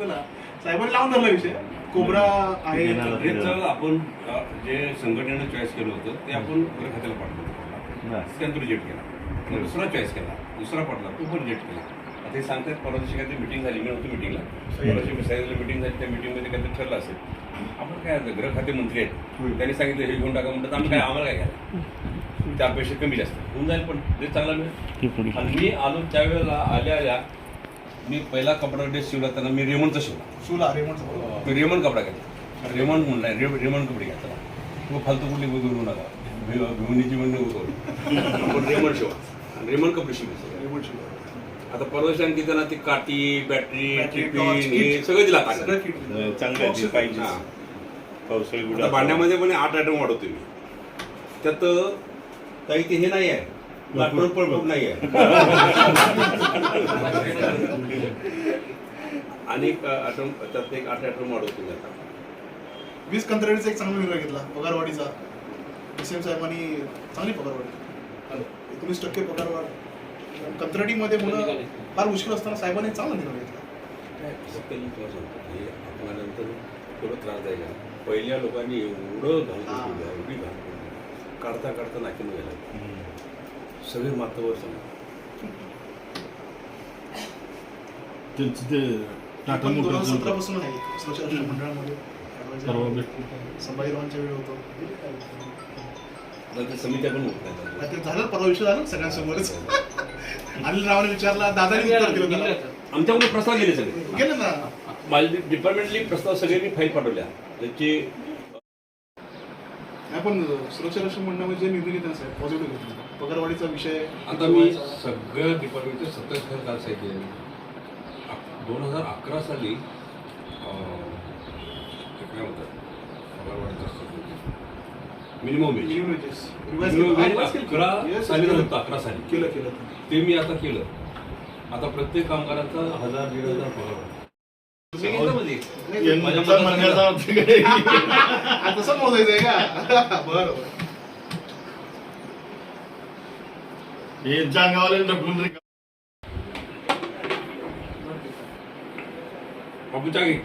साहेबांनी लावून धरला विषय. कोबरा आहे आपण जे संघटनेनं चॉईस केलं होतं ते आपण गृह खात्याला पाठवलं. त्यानंतर रिजेक्ट केला. दुसरा चॉईस केला. दुसरा पडला. तो पण रिजेक्ट केला. आता हे सांगतात परवा दिवशी काहीतरी मिटिंग झाली. मी नव्हतो मिटिंगला परवा दिवशी साहेबांची मिटिंग झाली. त्या मिटिंगमध्ये काहीतरी ठरलं असेल. आपण काय गृह खाते मंत्री आहेत. त्यांनी सांगितलं हे घेऊन टाका म्हणतात आम्ही काय आम्हाला काय घ्यायला? त्या अपेक्षा कमी जास्त. होऊन जाईल पण. रेट चांगला मिळेल. आणि मी आलो त्यावेळेला आल्या आल्या मी पहिला कपडा ड्रेस शिवला त्यांना मी रेमंडचा शिवला. सुला रेमंडचा बरोबर. मी रेमंड कपडा घेतला. रेमंड म्हणलाय रे रेमंड कपडे घेतला मग फालतू कुठली करू नका. भि- भिवणीची म्हणणं आपण रेमंड शिवा. आणि रेमंड कपडे शिवायचे रेमंड शिवला. आता परवा आणखी त्यांना ती काठी बॅटरी टिफिन हे. सगळं दिला सगळं. चांगलं आहे, पाहिजे. हा. पावसाळी भांड्यामध्ये पण आठ आयटम वाढवतो मी. त्यात काही ते हे नाही आहे. लाटून पळपूट नाही आहे. आणि एक आयटम त्यात एक आठ आयटम वाढवतो मी आता. वीस कंत्राटीचा एक चांगला निर्णय घेतला पगारवाढीचा. एस एम साहेबांनी चांगली पगारवाढी एकोणीस टक्के पगारवाढ. कंत्राटीमध्ये होणं फार मुश्किल असताना साहेबांनी चांगला निर्णय घेतला. आपल्यानंतर थोडं त्रास द्यायला. पहिल्या लोकांनी एवढं हा. केलं एवढी केली. काढता काढता नाकीनं गेला. सगळे मातावर सांग त्यांचं ते टाटा पण दोन हजार मोटरचं सतरा पासून आहे. सुरक्षा रक्षक मंडळामध्ये. परवा भेटतो. संभाजीरावांच्या वेळी होतो. नंतर समित्या पण होत नाही. आणि ते झालं परवा विषय झाला सगळ्यांसमोरच. अनिल रावाने विचारला दादानी उत्तर दिलं त्याला. आमच्याकडे प्रस्ताव गेले सगळे. गेलं ना. माझ्या डिपार्टमेंटली प्रस्ताव सगळ्यांनी फाईल पाठवल्या. त्याची आपण सुरक्षा रक्षक मंडळामध्ये जे निर्णय घेतला साहेब पॉझिटिव्ह घेतला. पगारवाढीचा विषय आता मी सगळ्या डिपार्टमेंटचे सत्तावीस हजार काल साहेब केले दोन हजार अकरा साली काय म्हणतात minimum wage Minimum wages. Revise minimum केलं. वेज revise केलं. अकरा साली केलं. होतं अकरा साली. केलं केलं. ते मी आता केलं. आता प्रत्येक कामगाराचा हजार दीड हजार पगार तसं मोजायचंय का? बरं बरं. हे यांच्या अंगावाले ढकलून 아, 본부장이